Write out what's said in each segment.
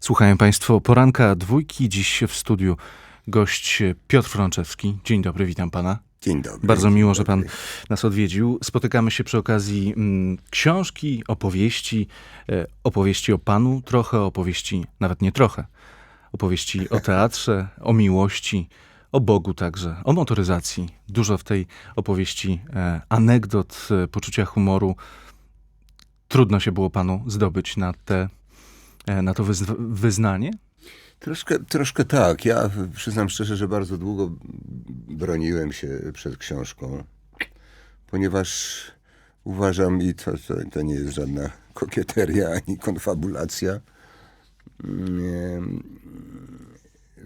Słuchają Państwo poranka dwójki. Dziś w studiu gość Piotr Frączewski. Dzień dobry, witam Pana. Dzień dobry. Bardzo dzień miło, że Pan dobry. nas odwiedził. Spotykamy się przy okazji mm, książki, opowieści, e, opowieści o Panu, trochę opowieści, nawet nie trochę, opowieści o teatrze, o miłości, o Bogu także, o motoryzacji. Dużo w tej opowieści e, anegdot, e, poczucia humoru. Trudno się było Panu zdobyć na, te, na to wyznanie? Troszkę, troszkę tak. Ja przyznam szczerze, że bardzo długo broniłem się przed książką, ponieważ uważam, i to, to, to nie jest żadna kokieteria ani konfabulacja,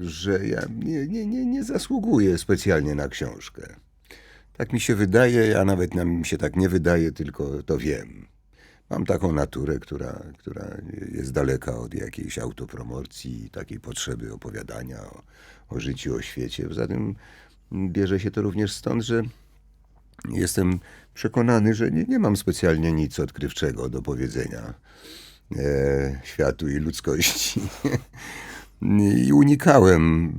że ja nie, nie, nie, nie zasługuję specjalnie na książkę. Tak mi się wydaje, a nawet nam się tak nie wydaje, tylko to wiem. Mam taką naturę, która, która jest daleka od jakiejś autopromocji, takiej potrzeby opowiadania o, o życiu, o świecie. Poza tym bierze się to również stąd, że jestem przekonany, że nie, nie mam specjalnie nic odkrywczego do powiedzenia e, światu i ludzkości. I unikałem.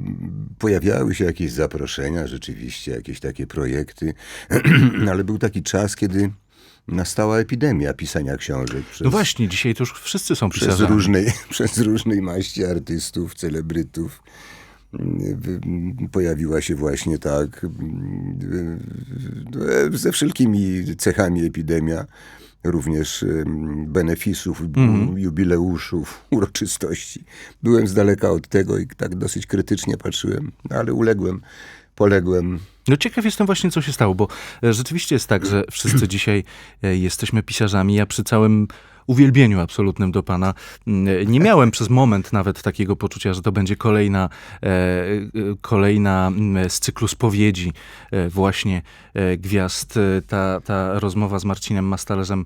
Pojawiały się jakieś zaproszenia, rzeczywiście, jakieś takie projekty, ale był taki czas, kiedy nastała epidemia pisania książek przez, No właśnie, dzisiaj to już wszyscy są przez, różnej, przez różnej maści artystów, celebrytów. Pojawiła się właśnie tak e, ze wszelkimi cechami epidemia, również benefisów, jubileuszów, uroczystości. Byłem z daleka od tego i tak dosyć krytycznie patrzyłem, ale uległem, poległem. No ciekaw jestem właśnie, co się stało, bo e, rzeczywiście jest tak, że wszyscy dzisiaj e, jesteśmy pisarzami. Ja przy całym uwielbieniu absolutnym do pana mm, nie miałem przez moment nawet takiego poczucia, że to będzie kolejna, e, e, kolejna mm, z cyklu spowiedzi e, właśnie e, gwiazd. E, Ta, ta rozmowa z Marcinem Mastalerzem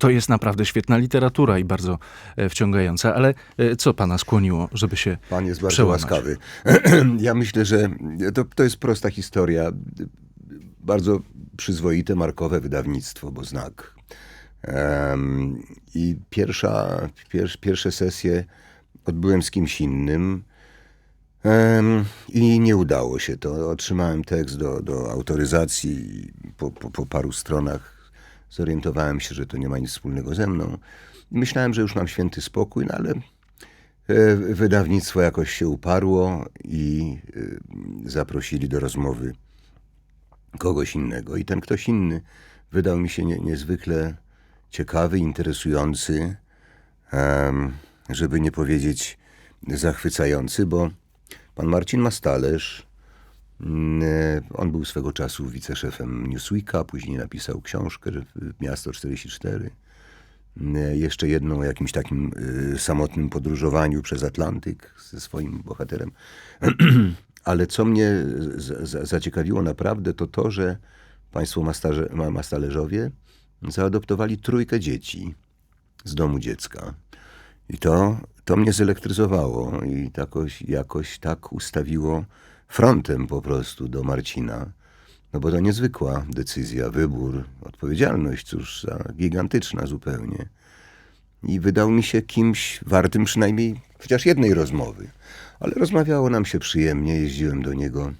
to jest naprawdę świetna literatura i bardzo e, wciągająca, ale e, co pana skłoniło, żeby się Pan jest bardzo przełamać? łaskawy. ja myślę, że to, to jest prosta historia. Bardzo przyzwoite, markowe wydawnictwo, bo znak. Em, I pierwsza, pier, pierwsze sesje odbyłem z kimś innym. Em, I nie udało się to. Otrzymałem tekst do, do autoryzacji po, po, po paru stronach zorientowałem się, że to nie ma nic wspólnego ze mną. Myślałem, że już mam święty spokój, no ale e, wydawnictwo jakoś się uparło i e, zaprosili do rozmowy kogoś innego. I ten ktoś inny wydał mi się nie, niezwykle ciekawy, interesujący, żeby nie powiedzieć zachwycający, bo pan Marcin Mastalerz, on był swego czasu wiceszefem Newsweeka, później napisał książkę że Miasto 44. Mm, Jeszcze jedną o jakimś takim samotnym podróżowaniu przez Atlantyk ze swoim bohaterem. Ale co mnie zaciekawiło naprawdę, to to, że państwo mastarze, ma- mastalerzowie zaadoptowali trójkę dzieci z domu dziecka. I to, to mnie zelektryzowało i jakoś, jakoś tak ustawiło frontem po prostu do Marcina. No bo to niezwykła decyzja, wybór, odpowiedzialność, cóż za gigantyczna zupełnie. I wydał mi się kimś wartym przynajmniej chociaż jednej rozmowy. Ale rozmawiało nam się przyjemnie, jeździłem do niego.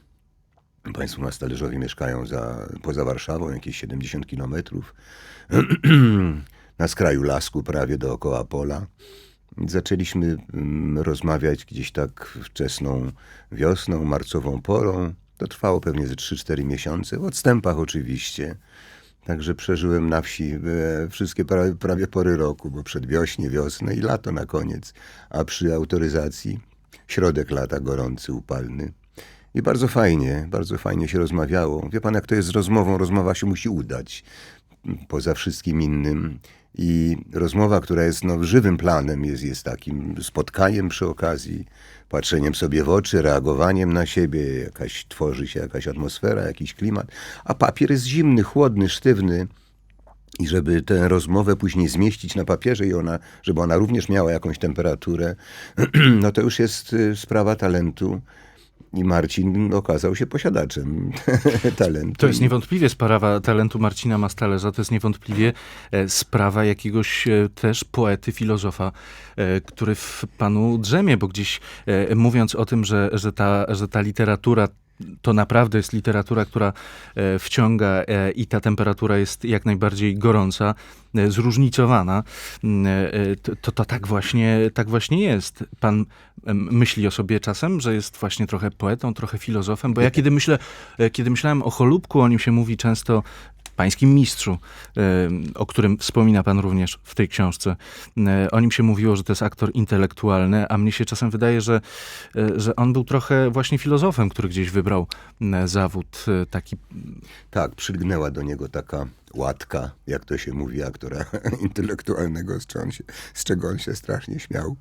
Państwo Mastalerzowie mieszkają za, poza Warszawą, jakieś 70 kilometrów. Na skraju lasku, prawie dookoła pola. Zaczęliśmy mm, rozmawiać gdzieś tak wczesną wiosną, marcową porą. To trwało pewnie ze 3-4 miesiące, w odstępach oczywiście. Także przeżyłem na wsi e, wszystkie prawie, prawie pory roku, bo przedwiośnie, wiosnę i lato na koniec, a przy autoryzacji środek lata gorący, upalny. I bardzo fajnie, bardzo fajnie się rozmawiało. Wie pan, jak to jest z rozmową? Rozmowa się musi udać poza wszystkim innym. I rozmowa, która jest no, żywym planem, jest, jest takim spotkaniem przy okazji, patrzeniem sobie w oczy, reagowaniem na siebie, jakaś tworzy się jakaś atmosfera, jakiś klimat. A papier jest zimny, chłodny, sztywny. I żeby tę rozmowę później zmieścić na papierze i ona, żeby ona również miała jakąś temperaturę, no to już jest y, sprawa talentu i Marcin okazał się posiadaczem talentu. To jest niewątpliwie sprawa talentu Marcina Mastalerza, to jest niewątpliwie e, sprawa jakiegoś e, też poety, filozofa, e, który w panu drzemie, bo gdzieś mówiąc o tym, że, że, ta, że ta literatura to naprawdę jest literatura, która e, wciąga e, i ta temperatura jest jak najbardziej gorąca, e, zróżnicowana, m, e, to, to, to tak, właśnie, tak właśnie jest. Pan myśli o sobie czasem, że jest właśnie trochę poetą, trochę filozofem, bo ja kiedy myślę, kiedy myślałem o Cholubku, o nim się mówi często pańskim mistrzu, em, o którym wspomina pan również w tej książce. E, O nim się mówiło, że to jest aktor intelektualny, a mnie się czasem wydaje, że, e, że on był trochę właśnie filozofem, który gdzieś wybrał zawód taki Tak, przylgnęła do niego taka łatka, jak to się mówi, aktora intelektualnego, z się, z czego on się strasznie śmiał.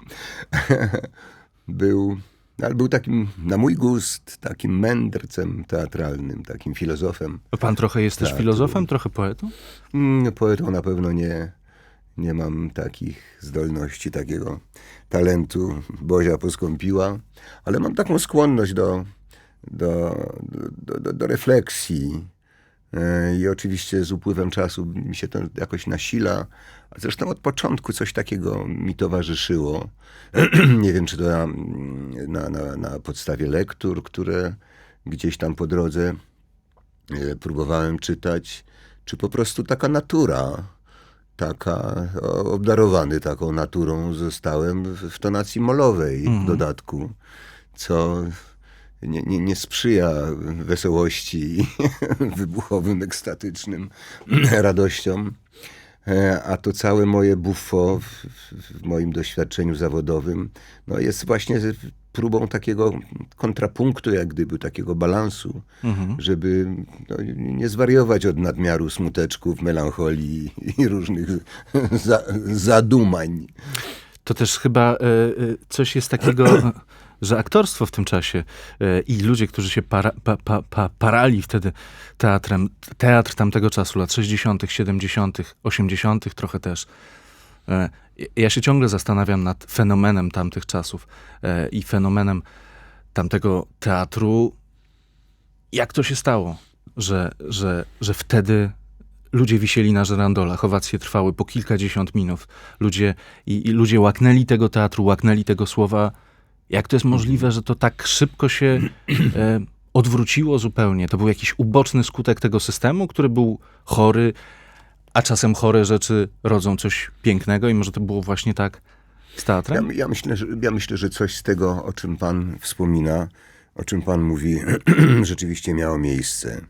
był, ale był takim, na mój gust, takim mędrcem teatralnym, takim filozofem. Pan trochę jest też Tak, filozofem, trochę poetą? Mm, Poetą na pewno nie, nie mam takich zdolności, takiego talentu Bozia poskąpiła, ale mam taką skłonność do, do, do, do, do refleksji. E, I oczywiście z upływem czasu mi się to jakoś nasila. A Zresztą od początku coś takiego mi towarzyszyło. Nie wiem, czy to na, na, na, na podstawie lektur, które gdzieś tam po drodze e, próbowałem czytać, czy po prostu taka natura, taka, obdarowany taką naturą zostałem w, w tonacji molowej w dodatku, co nie, nie, nie sprzyja wesołości wybuchowym, ekstatycznym radościom. E, A to całe moje buffo w, w, moim doświadczeniu zawodowym no jest właśnie próbą takiego kontrapunktu, jak gdyby, takiego balansu, żeby no, nie zwariować od nadmiaru smuteczków, melancholii i różnych za, zadumań. To też chyba e, e, coś jest takiego, że aktorstwo w tym czasie e, i ludzie, którzy się para, pa, pa, pa, parali wtedy teatrem, teatr tamtego czasu, lat 60., 70., 80., trochę też. E, Ja się ciągle zastanawiam nad fenomenem tamtych czasów e, i fenomenem tamtego teatru. Jak to się stało, że, że, że wtedy ludzie wisieli na żerandolach, owacje trwały po kilkadziesiąt minut. Ludzie, i, I ludzie łaknęli tego teatru, łaknęli tego słowa. Jak to jest możliwe, że to tak szybko się e, odwróciło zupełnie? To był jakiś uboczny skutek tego systemu, który był chory, a czasem chore rzeczy rodzą coś pięknego i może to było właśnie tak z Ja, teatrem? ja, myślę, że, ja myślę, że coś z tego, o czym pan wspomina, o czym pan mówi, rzeczywiście miało miejsce.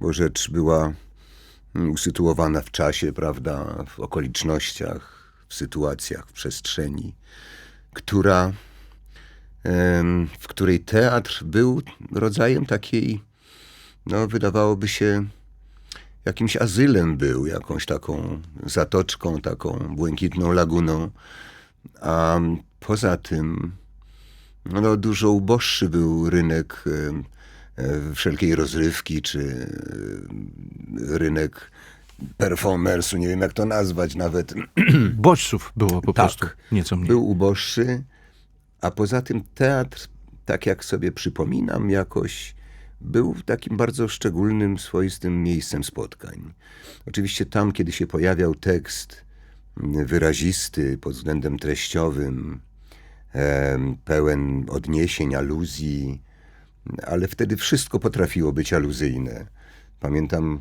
Bo rzecz była mm, usytuowana w czasie, prawda, w okolicznościach, w sytuacjach, w przestrzeni, która, w której teatr był rodzajem takiej, no wydawałoby się, jakimś azylem był, jakąś taką zatoczką, taką błękitną laguną. A poza tym, no, dużo uboższy był rynek e, wszelkiej rozrywki, czy e, rynek performersu, nie wiem jak to nazwać nawet. Bodźców było po Tak. prostu nieco mniej. Był uboższy, a poza tym teatr, tak jak sobie przypominam, jakoś był takim bardzo szczególnym, swoistym miejscem spotkań. Oczywiście tam, kiedy się pojawiał tekst wyrazisty pod względem treściowym, pełen odniesień, aluzji, ale wtedy wszystko potrafiło być aluzyjne. Pamiętam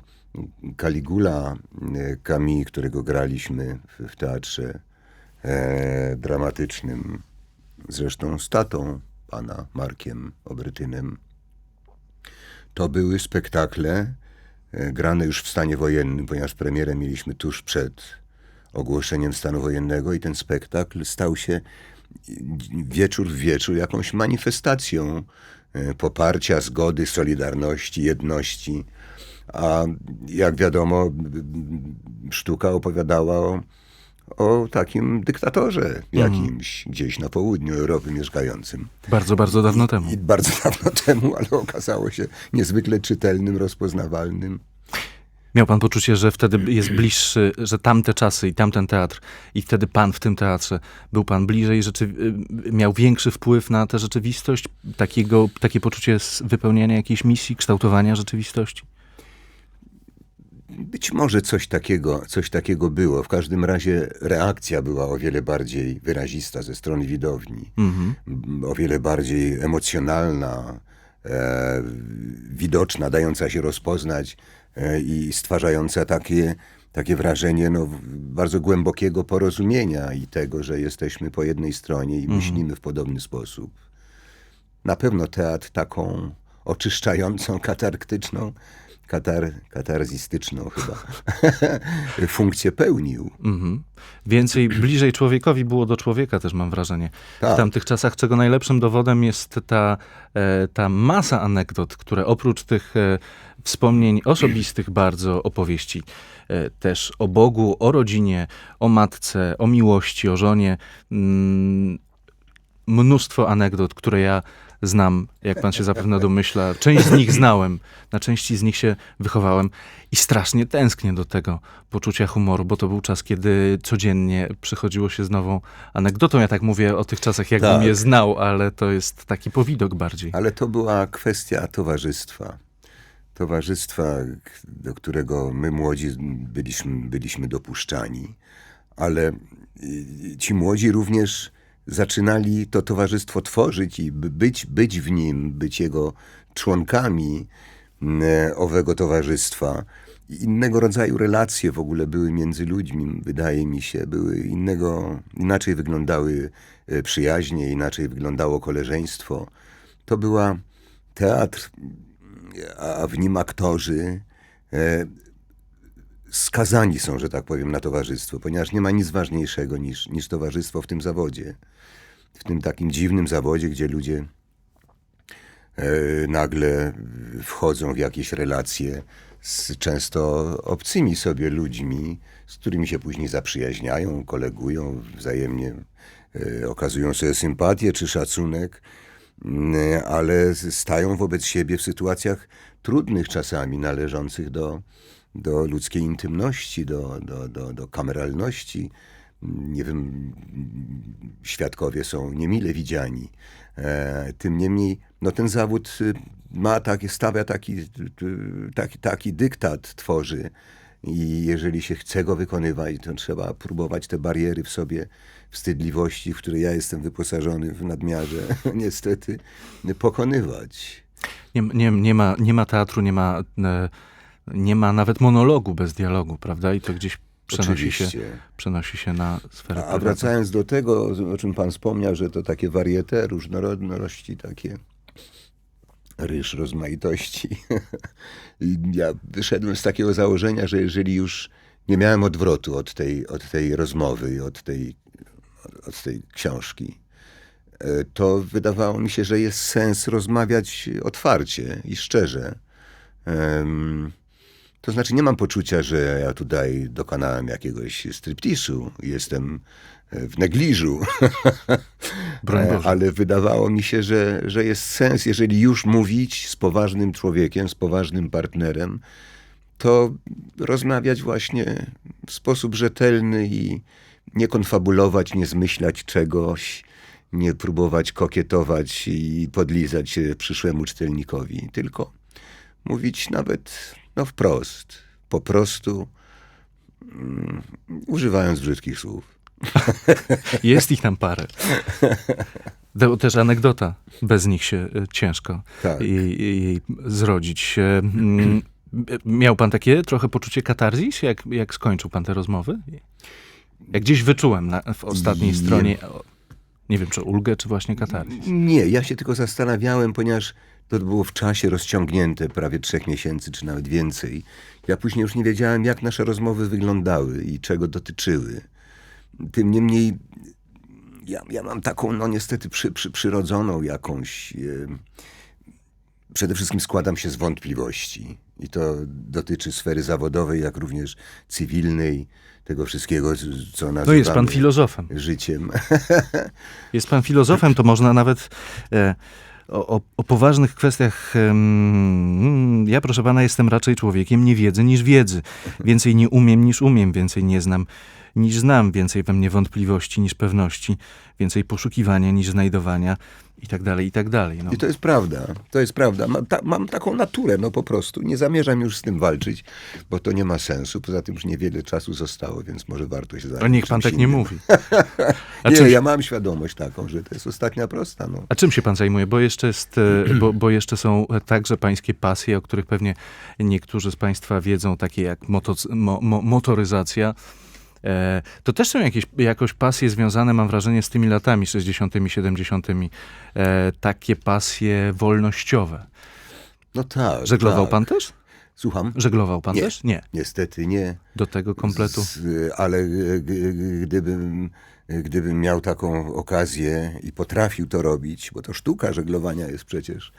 Caligula e, Camille, którego graliśmy w, w teatrze e, dramatycznym, zresztą z tatą pana Markiem Obrytynem. To były spektakle e, grane już w stanie wojennym, ponieważ premierę mieliśmy tuż przed ogłoszeniem stanu wojennego i ten spektakl stał się wieczór w wieczór jakąś manifestacją e, poparcia, zgody, solidarności, jedności. A jak wiadomo, sztuka opowiadała o, o takim dyktatorze jakimś gdzieś na południu Europy mieszkającym. Bardzo, bardzo dawno temu. I bardzo dawno temu, ale okazało się niezwykle czytelnym, rozpoznawalnym. Miał pan poczucie, że wtedy jest bliższy, że tamte czasy i tamten teatr i wtedy pan w tym teatrze był pan bliżej, rzeczy, y, miał większy wpływ na tę rzeczywistość, takiego, takie poczucie wypełniania jakiejś misji, kształtowania rzeczywistości? Być może coś takiego, coś takiego było. W każdym razie reakcja była o wiele bardziej wyrazista ze strony widowni. Mhm. M, O wiele bardziej emocjonalna, e, widoczna, dająca się rozpoznać e, i stwarzająca takie, takie wrażenie no, bardzo głębokiego porozumienia i tego, że jesteśmy po jednej stronie i myślimy w podobny sposób. Na pewno teatr taką oczyszczającą, katarktyczną, katar, katarzystyczną chyba funkcję pełnił. Mhm. Więcej, bliżej człowiekowi było do człowieka też mam wrażenie. W Tak. tamtych czasach, czego najlepszym dowodem jest ta, e, ta masa anegdot, które oprócz tych e, wspomnień osobistych bardzo opowieści e, też o Bogu, o rodzinie, o matce, o miłości, o żonie. Mm, mnóstwo anegdot, które ja znam, jak pan się zapewne domyśla. Część z nich znałem, na części z nich się wychowałem i strasznie tęsknię do tego poczucia humoru, bo to był czas, kiedy codziennie przychodziło się z nową anegdotą. Ja tak mówię o tych czasach, jakbym Tak. je znał, ale to jest taki powidok bardziej. Ale to była kwestia towarzystwa. Towarzystwa, do którego my młodzi byliśmy, byliśmy dopuszczani, ale y, ci młodzi również zaczynali to towarzystwo tworzyć i by- być, być w nim, być jego członkami mm, owego towarzystwa. Innego rodzaju relacje w ogóle były między ludźmi, wydaje mi się, były innego, inaczej wyglądały e, przyjaźnie, inaczej wyglądało koleżeństwo. To była teatr, a w nim aktorzy e, skazani są, że tak powiem, na towarzystwo, ponieważ nie ma nic ważniejszego niż, niż towarzystwo w tym zawodzie. W tym takim dziwnym zawodzie, gdzie ludzie e, nagle wchodzą w jakieś relacje z często obcymi sobie ludźmi, z którymi się później zaprzyjaźniają, kolegują, wzajemnie e, okazują sobie sympatię czy szacunek, ale stają wobec siebie w sytuacjach trudnych czasami, należących do, do ludzkiej intymności, do, do, do, do kameralności. Nie wiem, świadkowie są niemile widziani. E, tym niemniej, no ten zawód y, ma taki, stawia taki, y, taki, taki dyktat, tworzy. I jeżeli się chce go wykonywać, to trzeba próbować te bariery w sobie, wstydliwości, w które ja jestem wyposażony w nadmiarze, niestety, pokonywać. Nie, nie, nie, ma, nie ma teatru, nie ma, e, nie ma nawet monologu bez dialogu, prawda? I to gdzieś przenosi się, przenosi się na sferę A, a wracając do tego, o czym pan wspomniał, że to takie wariete, różnorodności, takie ryż rozmaitości. Ja wyszedłem z takiego założenia, że jeżeli już nie miałem odwrotu od tej, od tej rozmowy od tej, od tej książki, e, to wydawało mi się, że jest sens rozmawiać otwarcie i szczerze. To znaczy, nie mam poczucia, że ja tutaj dokonałem jakiegoś striptisu, jestem e, w negliżu, E, ale wydawało mi się, że, że jest sens, jeżeli już mówić z poważnym człowiekiem, z poważnym partnerem, to rozmawiać właśnie w sposób rzetelny i nie konfabulować, nie zmyślać czegoś, nie próbować kokietować i podlizać się przyszłemu czytelnikowi, tylko mówić nawet no wprost, po prostu, mm, używając brzydkich słów. Jest ich tam parę. To też anegdota. Bez nich się e, ciężko Tak. jej, zrodzić. Mm, Miał pan takie trochę poczucie katarzis, jak, jak skończył pan te rozmowy? Jak gdzieś wyczułem na, w ostatniej Nie. stronie, nie wiem, czy ulgę, czy właśnie katarzis. Nie, ja się tylko zastanawiałem, ponieważ to było w czasie rozciągnięte, prawie trzech miesięcy, czy nawet więcej. Ja później już nie wiedziałem, jak nasze rozmowy wyglądały i czego dotyczyły. Tym niemniej, ja, ja mam taką, no niestety, przy, przy, przyrodzoną jakąś. E, przede wszystkim składam się z wątpliwości. I to dotyczy sfery zawodowej, jak również cywilnej, tego wszystkiego, co nazywamy No jest pan filozofem. życiem. Jest pan filozofem, to można nawet e, o, o, poważnych kwestiach. em, ja, proszę pana, jestem raczej człowiekiem niewiedzy niż wiedzy. Więcej nie umiem niż umiem, więcej nie znam niż znam, więcej we mnie wątpliwości niż pewności, więcej poszukiwania niż znajdowania i tak dalej, i tak dalej. No. I to jest prawda, to jest prawda. Mam, ta, mam taką naturę, no po prostu. Nie zamierzam już z tym walczyć, bo to nie ma sensu. Poza tym już niewiele czasu zostało, więc może warto się zająć O niech pan tak nie innym. mówi. A nie, czym, ja mam świadomość taką, że to jest ostatnia prosta. No. a czym się pan zajmuje? Bo jeszcze, jest, e, bo, bo jeszcze są także pańskie pasje, o których pewnie niektórzy z państwa wiedzą, takie jak moto, mo, mo, motoryzacja. E, to też są jakieś jakoś pasje związane, mam wrażenie, z tymi latami 60., 70., e, takie pasje wolnościowe. no tak. Żeglował tak. pan też? Słucham? Żeglował pan Nie. też? Nie. Niestety nie. Do tego kompletu. Z, ale gdybym, gdybym miał taką okazję i potrafił to robić, bo to sztuka żeglowania jest przecież,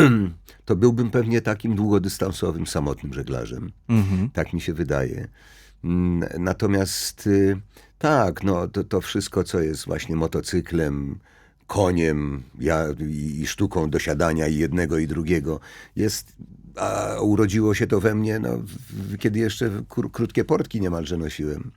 to byłbym pewnie takim długodystansowym, samotnym żeglarzem. Mhm. Tak mi się wydaje. Mm, Natomiast y, tak, no to, to wszystko, co jest właśnie motocyklem, koniem ja, i, i sztuką dosiadania i jednego i drugiego, jest, a urodziło się to we mnie, no, kiedy jeszcze kró- krótkie portki niemalże nosiłem.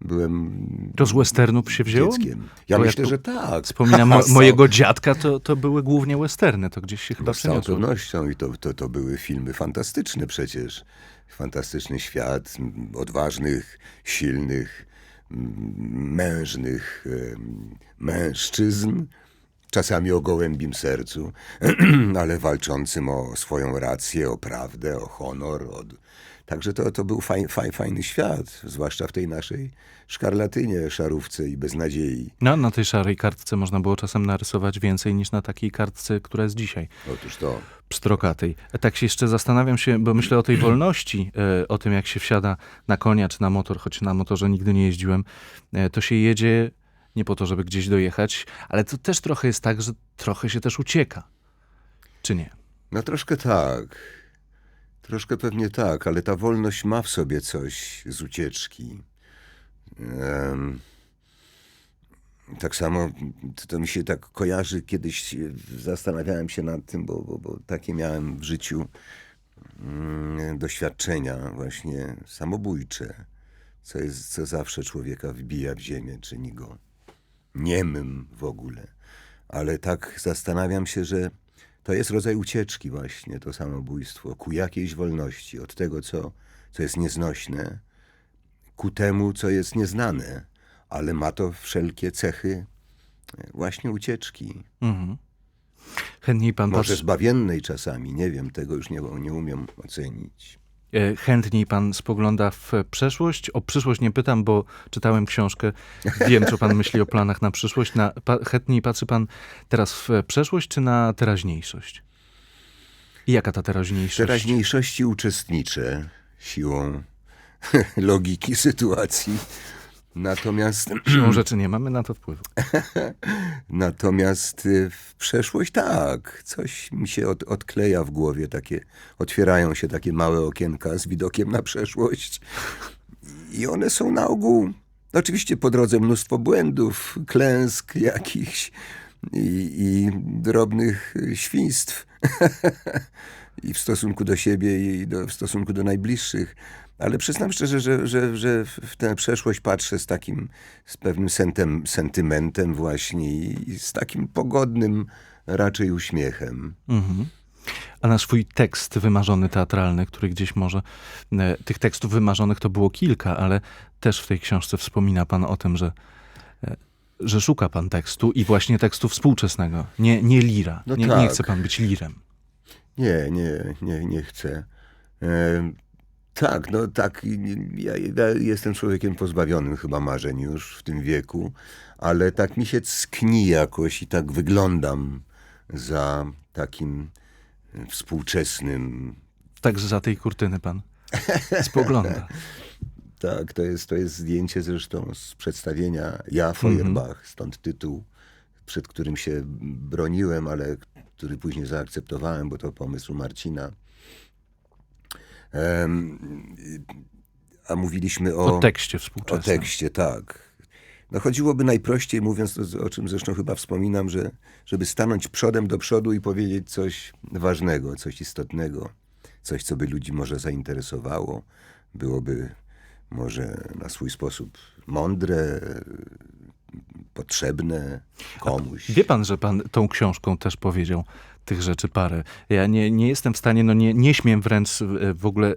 Byłem To z westernów się wzięło? dzieckiem. Ja Bo myślę, po- że tak. Wspominam mo- mojego dziadka, to, to były głównie westerny, to gdzieś się chyba No, z całą pewnością i to, to, to były filmy fantastyczne przecież. Fantastyczny świat odważnych, silnych, mężnych mężczyzn, czasami o gołębim sercu, ale walczącym o swoją rację, o prawdę, o honor. O... Także to, to był faj, faj, fajny świat, zwłaszcza w tej naszej szkarlatynie, szarówce i beznadziei. No, na tej szarej kartce można było czasem narysować więcej niż na takiej kartce, która jest dzisiaj, Otóż to. pstrokatej. A Tak się jeszcze zastanawiam się, bo myślę o tej wolności, e, o tym jak się wsiada na konia czy na motor, choć na motorze nigdy nie jeździłem, e, to się jedzie nie po to, żeby gdzieś dojechać, ale to też trochę jest tak, że trochę się też ucieka. Czy nie? No troszkę tak. Troszkę pewnie tak, ale ta wolność ma w sobie coś z ucieczki. Em, tak samo to, to mi się tak kojarzy, kiedyś zastanawiałem się nad tym, bo, bo, bo takie miałem w życiu mm, doświadczenia właśnie samobójcze, co, jest, co zawsze człowieka wbija w ziemię, czyni go niemym w ogóle. Ale tak zastanawiam się, że to jest rodzaj ucieczki właśnie, to samobójstwo, ku jakiejś wolności, od tego, co, co jest nieznośne, ku temu, co jest nieznane, ale ma to wszelkie cechy e, właśnie ucieczki. Mhm. Chętniej pan Może patrzy, zbawiennej czasami, nie wiem, tego już nie, nie umiem ocenić. E, Chętniej pan spogląda w przeszłość. O przyszłość nie pytam, bo czytałem książkę. Wiem, co pan myśli o planach na przyszłość. Na, pa, chętniej patrzy pan teraz w przeszłość czy na teraźniejszość? I jaka ta W teraźniejszość? teraźniejszości uczestniczę siłą logiki sytuacji. Natomiast Siłą rzeczy nie mamy na to wpływu. Natomiast y, w przeszłość tak, coś mi się od, odkleja w głowie, takie, otwierają się takie małe okienka z widokiem na przeszłość. I one są na ogół, oczywiście po drodze mnóstwo błędów, klęsk jakichś i, i drobnych świństw i w stosunku do siebie i do, w stosunku do najbliższych. Ale przyznam szczerze, że, że, że w tę przeszłość patrzę z takim, z pewnym sentem, sentymentem właśnie i, z takim pogodnym raczej uśmiechem. Mhm. A na swój tekst wymarzony teatralny, który gdzieś może. E, tych tekstów wymarzonych to było kilka, ale też w tej książce wspomina pan o tym, że. e, Że szuka pan tekstu i właśnie tekstu współczesnego, nie, nie lira. No nie, nie tak. chce pan być lirem. Nie, nie, nie, nie chcę. E, tak, no tak, ja, ja jestem człowiekiem pozbawionym chyba marzeń już w tym wieku, ale tak mi się ckni jakoś i tak wyglądam za takim e, współczesnym Także za tej kurtyny pan spogląda. Tak, to jest, to jest zdjęcie zresztą z przedstawienia Ja Feuerbach, stąd tytuł, przed którym się broniłem, ale który później zaakceptowałem, bo to pomysł Marcina. A mówiliśmy o, O tekście o współczesnym. tekście, tak. No chodziłoby najprościej, mówiąc to, o czym zresztą chyba wspominam, że żeby stanąć przodem do przodu i powiedzieć coś ważnego, coś istotnego, coś, co by ludzi może zainteresowało, byłoby może na swój sposób mądre, potrzebne komuś. Wie pan, że pan tą książką też powiedział tych rzeczy parę. Ja nie, nie jestem w stanie, no nie, nie śmiem wręcz e, w ogóle e,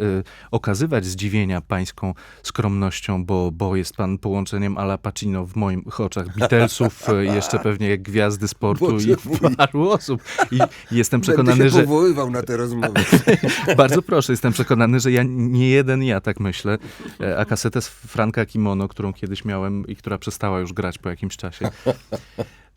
okazywać zdziwienia pańską skromnością, bo, bo jest pan połączeniem Ala Pacino w moich oczach, Beatlesów, e, jeszcze pewnie jak gwiazdy sportu Boże i paru osób. I jestem Będę przekonany, się że... powoływał na te rozmowy. Bardzo proszę, jestem przekonany, że ja nie jeden ja tak myślę. A kasetę z Franka Kimono, którą kiedyś miałem i która przestała już grać po jakimś czasie,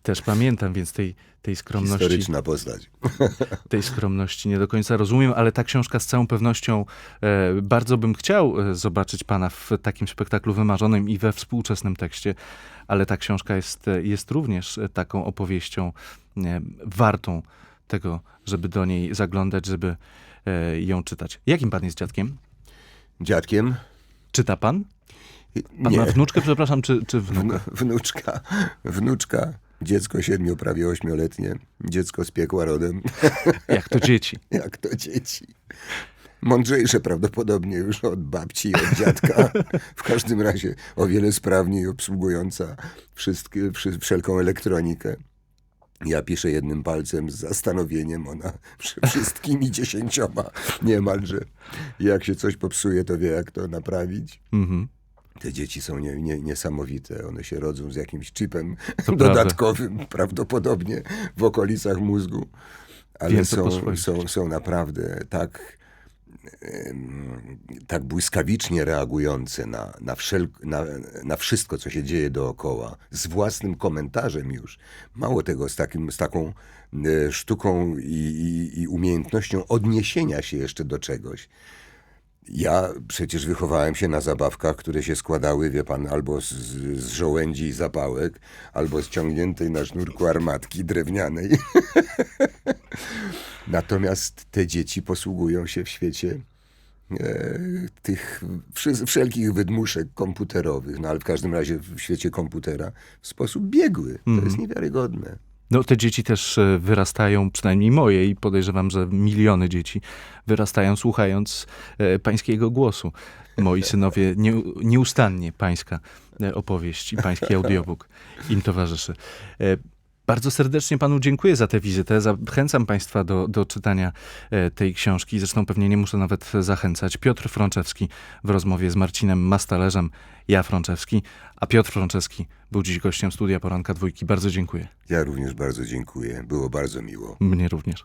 też pamiętam, więc tej, tej skromności, Historyczna postać. tej skromności nie do końca rozumiem, ale ta książka z całą pewnością e, bardzo bym chciał e, zobaczyć pana w takim spektaklu wymarzonym i we współczesnym tekście, ale ta książka jest, e, jest również e, taką opowieścią e, wartą tego, żeby do niej zaglądać, żeby e, ją czytać. Jakim pan jest dziadkiem? Dziadkiem? Czyta pan? Pan Nie. ma wnuczkę, przepraszam, czy, czy wnuka? Wnu- Wnuczka, wnuczka, dziecko siedmiu, prawie ośmioletnie, dziecko z piekła rodem, Jak to dzieci? jak to dzieci. Mądrzejsze prawdopodobnie już od babci i od dziadka. W każdym razie o wiele sprawniej obsługująca wszystkie, wszy, wszelką elektronikę. Ja piszę jednym palcem z zastanowieniem, ona wszystkimi dziesięcioma niemalże. Jak się coś popsuje, to wie, jak to naprawić. Mhm. Te dzieci są nie, nie, niesamowite. One się rodzą z jakimś chipem To dodatkowym, prawdopodobnie w okolicach mózgu. Ale Wiem są, są, są naprawdę tak, tak błyskawicznie reagujące na, na, wszel, na, na wszystko, co się dzieje dookoła, z własnym komentarzem już. Mało tego, z, takim, z taką e, sztuką i, i, i umiejętnością odniesienia się jeszcze do czegoś. Ja przecież wychowałem się na zabawkach, które się składały, wie pan, albo z, z żołędzi i zapałek, albo z ciągniętej na sznurku armatki drewnianej. Natomiast te dzieci posługują się w świecie e, tych wszelkich wydmuszek komputerowych, no ale w każdym razie w świecie komputera w sposób biegły. To jest niewiarygodne. No te dzieci też e, wyrastają, przynajmniej moje i podejrzewam, że miliony dzieci wyrastają słuchając e, pańskiego głosu. Moi synowie nie, nieustannie pańska e, opowieść i pański audiobook im towarzyszy. Bardzo serdecznie panu dziękuję za tę wizytę. Zachęcam państwa do, do czytania e, tej książki. Zresztą pewnie nie muszę nawet zachęcać. Piotr Frączewski w rozmowie z Marcinem Mastalerzem, ja Frączewski, a Piotr Frączewski był dziś gościem studia Poranka Dwójki. Bardzo dziękuję. Ja również bardzo dziękuję. Było bardzo miło. Mnie również.